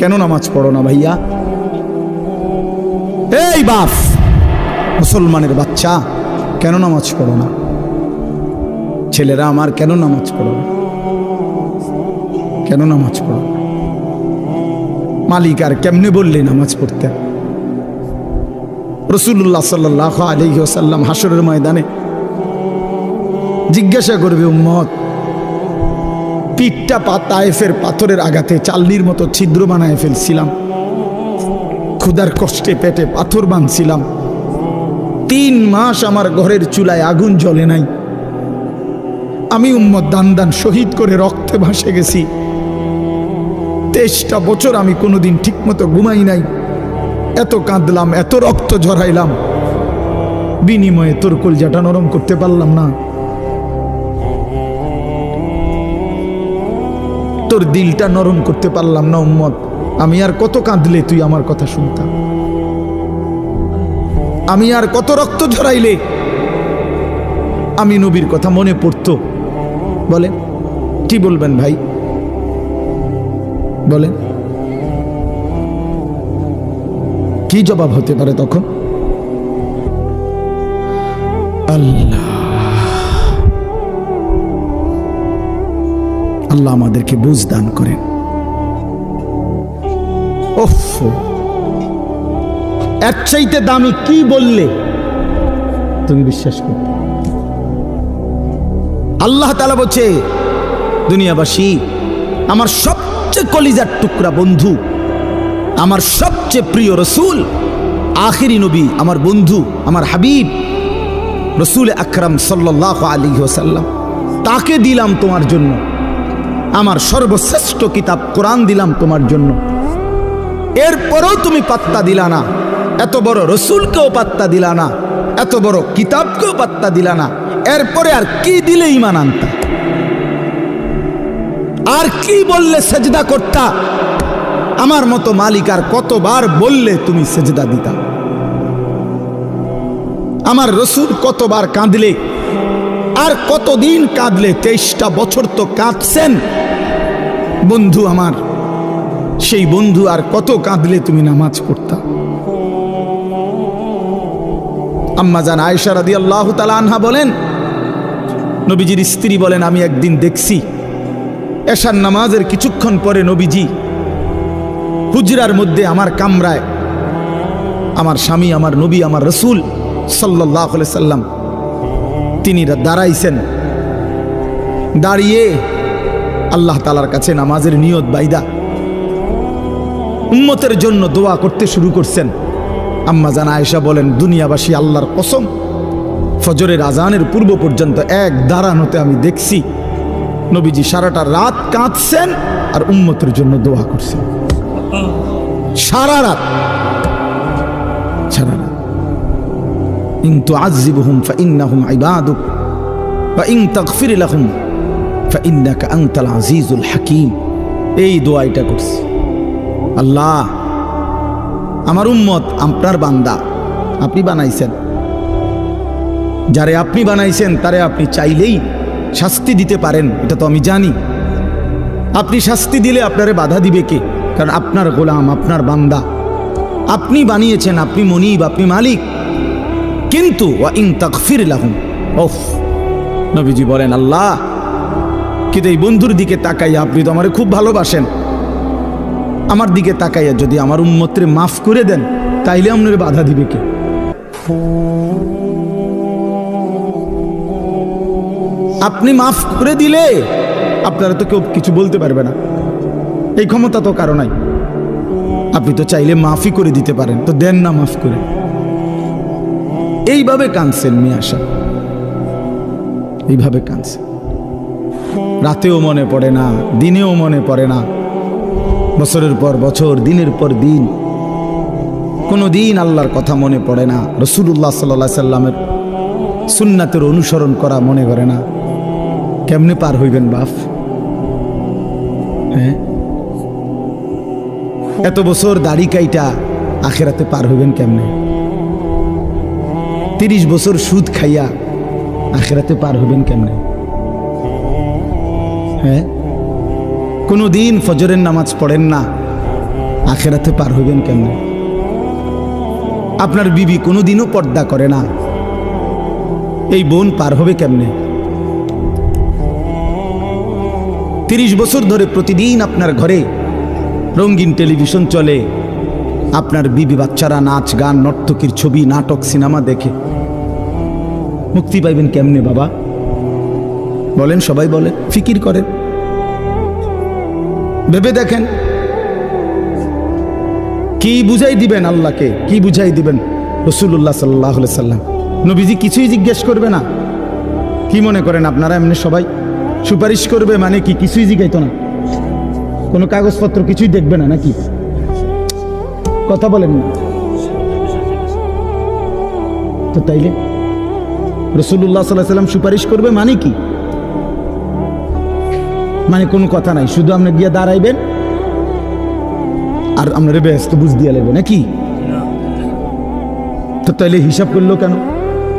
কেন নামাজ পড়ো না ভাইয়া? এই বাপ মুসলমানের বাচ্চা, কেন নামাজ পড়ো না? ছেলেরা আমার কেন নামাজ পড়ো না? কেন নামাজ পড়ো মালিক আর কেমনে বললে নামাজ পড়তে? রসুল্লাহ সাল্লাহ আসাল্লাম হাসরের ময়দানে জিজ্ঞাসা করবে, উম্মত পিঠটা পা তায়েফের পাথরের আঘাতে চাল্লির মতো ছিদ্র বানায় ফেলছিলাম। ক্ষুধার কষ্টে পেটে পাথর বাঁধছিলাম। তিন মাস আমার ঘরের চুলায় আগুন জ্বলে নাই। আমি উম্মত দান দান শহীদ করে রক্তে ভাসে গেছি। তেইশটা বছর আমি কোনোদিন ঠিকমতো ঘুমাই নাই। এত কাঁদলাম, এত রক্ত ঝরাইলাম। বিনিময়ে তোর কলজাটা নরম করতে পারলাম না। তোর দিলটা নরম করতে পারলাম না, উম্মত। আমি আর কত কাঁদলে তুই আমার কথা শুনতাম। আমি আর কত রক্ত ঝরাইলে আমি নবীর কথা মনে পড়তো। বলেন, কি বলবেন ভাই? বলেন। কি জবাব হতে পারে তখন? আল্লাহ। আল্লাহ আমাদেরকে বুঝ দান করেন। ওফ। এর চাইতে দামি কি বললে? তুমি বিশ্বাস করবে আল্লাহ তালা বলছে দুনিয়াবাসী আমার সবচেয়ে কলিজার টুকরা বন্ধু আমার সবচেয়ে প্রিয় রসুল আখিরি নবী আমার বন্ধু আমার হাবিব রসুল আকরাম সাল্লাহ আলী ওসাল্লাম তাকে দিলাম তোমার জন্য। আমার সর্বশ্রেষ্ঠ কিতাব কোরআন দিলাম তোমার জন্য। এরপরেও তুমি পাত্তা দিলা না। এত বড় রসুলকেও পাত্তা দিলা না। এত বড় কিতাবকেও পাত্তা দিলা না। এরপরে আর কি দিলে ইমান আনতা? আর কি বললে সেজদা করতা? আমার মতো মালিক আর কতবার বললে তুমি সেজদা দিতা? আমার রসুল কতবার কাঁদলে? আর কতদিন কাঁদলে তেইশটা বছর তো কাঁদছেন? বন্ধু আমার, সেই বন্ধু আর কত কাঁদলে তুমি নামাজ পড়তা? আম্মা জান আয়েশা রাদি আল্লাহ আনহা বলেন, নবীজির স্ত্রী বলেন, আমি একদিন দেখছি, এশার নামাজের কিছুক্ষণ পরে নবীজি হুজরার মধ্যে আমার কামরায়, আমার স্বামী, আমার নবী, আমার রসুল সাল্লাহ সাল্লাম তিনি দাঁড়াইছেন। দাঁড়িয়ে আল্লাহ তালার কাছে নামাজের নিয়ত বাইদা। উম্মতের জন্য দোয়া করতে শুরু করছেন। আম্মা জানা আয়েশা বলেন, দুনিয়াবাসী আল্লাহর কসম, ফজরের আজানের পূর্ব পর্যন্ত এক দাঁড়ানোতে আমি দেখছি। নবীজি সারাটা রাত কাঁদছেন আর উম্মতের জন্য দোয়া করছেন। সারা রাত ইন তুআযিবহুম ফাইন্নাহুম ইবাদুক, ওয়া ইন তাগফির লাহুম ফাইন্নাকা আনতাল আজিজুল হাকীম। এই দোয়াইটা করছি। আল্লাহ, আমার উম্মত, আপনার বান্দা, আপনি বানাইছেন। যারে আপনি বানাইছেন, তারে আপনি চাইলেই শাস্তি দিতে পারেন, এটা তো আমি জানি। আপনি শাস্তি দিলে আপনারে বাধা দিবে কে? কারণ আপনার গোলাম, আপনার বান্দা। আপনি বানিয়েছেন, আপনি মনিব, আপনি মালিক। কিন্তু নবীজি বলেন, আল্লাহ কিন্তু এই বন্ধুর দিকে তাকাইয়া আপনি তো আমারে খুব ভালোবাসেন। আমার দিকে তাকাইয়া যদি আমার উন্মত্রে মাফ করে দেন, তাইলে আপনার বাধা দিবে কে? আপনি মাফ করে দিলে আপনারা তো কেউ কিছু বলতে পারবে না। এই ক্ষমতা তো কারও নাই। আপনি তো চাইলে মাফই করে দিতে পারেন। তো দেন না মাফ করে। এইভাবে কাঁদছেন মিয়াশা। এইভাবে কাঁদছেন। রাতেও মনে পড়ে না, দিনেও মনে পড়ে না। বছরের পর বছর, দিনের পর দিন। কোনো দিন আল্লাহর কথা মনে পড়ে না রসুল্লাহ সাল্লা সাল্লামের সুন্নাতের অনুসরণ করা মনে করে না। কেমনে পার হইবেন বাপ? হ্যাঁ? এত বছর দাড়ি কাইটা আখেরাতে পার হইবেন কেমনে? তিরিশ বছর সুদ খাইয়া আখেরাতে পার হবেন কেমনে? হ্যাঁ? কোনো দিন ফজরের নামাজ পড়েন না, আখেরাতে পার হইবেন কেমনে? আপনার বিবি কোনোদিনও পর্দা করে না, এই বোন পার হবে কেমনে? তিরিশ বছর ধরে প্রতিদিন আপনার ঘরে রঙিন টেলিভিশন চলে, আপনার বিবি বাচ্চারা নাচ গান, নর্তকীর ছবি, নাটক, সিনেমা দেখে। মুক্তি পাইবেন কেমনে, বাবা? বলেন, সবাই বলে, ফিকির করেন। ভেবে দেখেন। কি বুঝাই দিবেন আল্লাহকে? কি বুঝাই দিবেন রসুল্লাহ সাল্লাহ সাল্লাম? নবীজি কিছুই জিজ্ঞেস করবে না। কি মনে করেন আপনারা এমনি সবাই? সুপারিশ করবে মানে কি কিছুই জিজ্ঞাইতো না? কোনো কাগজপত্র কিছুই দেখবে না নাকি? কথা বলেন না। তো তাইলে রসুল্লাহ সাল্লাহ সাল্লাম সুপারিশ করবে মানে কি? মানে কোনো কথা নাই, শুধু আপনি গিয়ে দাঁড়াইবেন আর আপনার ব্যস্ত বুঝ দিয়ে নাকি? তো তাইলে হিসাব করল কেন?